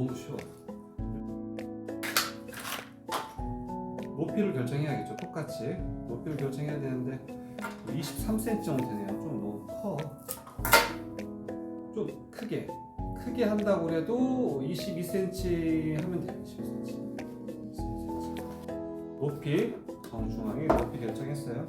너무 쉬워요 높이를 결정해야겠죠. 똑같이 높이를 결정해야 되는데 뭐 23cm 정도 되네요. 좀 너무 커. 좀 크게 크게 한다고 해도 22cm 하면 돼요. 22cm. 22cm. 높이 정중앙에 높이 결정했어요.